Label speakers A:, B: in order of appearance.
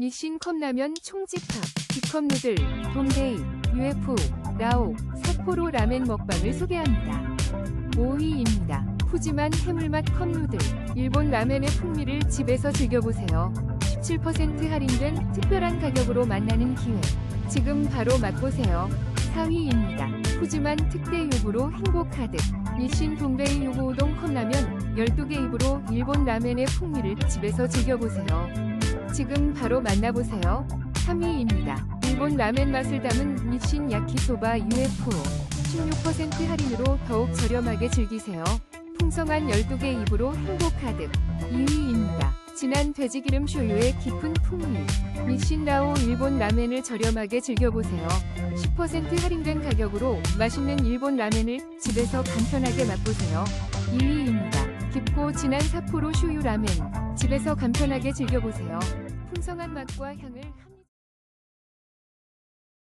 A: 니신 컵라면 총집합, 비컵 누들, 동데이, UFO, 라오, 사포로 라멘 먹방을 소개합니다. 5위입니다. 푸짐한 해물맛 컵 누들, 일본 라멘의 풍미를 집에서 즐겨보세요. 17% 할인된 특별한 가격으로 만나는 기회. 지금 바로 맛보세요. 4위입니다. 푸짐한 특대 요구로 행복 가득. 니신 동데이 요구 우동 컵라면 12개 입으로 일본 라멘의 풍미를 집에서 즐겨보세요. 지금 바로 만나보세요. 3위입니다. 일본 라멘 맛을 담은 니신 야키소바 UFO 16% 할인으로 더욱 저렴하게 즐기세요. 풍성한 12개 입으로 행복 가득 2위입니다. 진한 돼지기름 쇼유의 깊은 풍미 니신라오 일본 라멘을 저렴하게 즐겨보세요. 10% 할인된 가격으로 맛있는 일본 라멘을 집에서 간편하게 맛보세요. 2위입니다. 깊고 진한 사포로 쇼유 라멘 집에서 간편하게 즐겨보세요. 풍성한 맛과 향을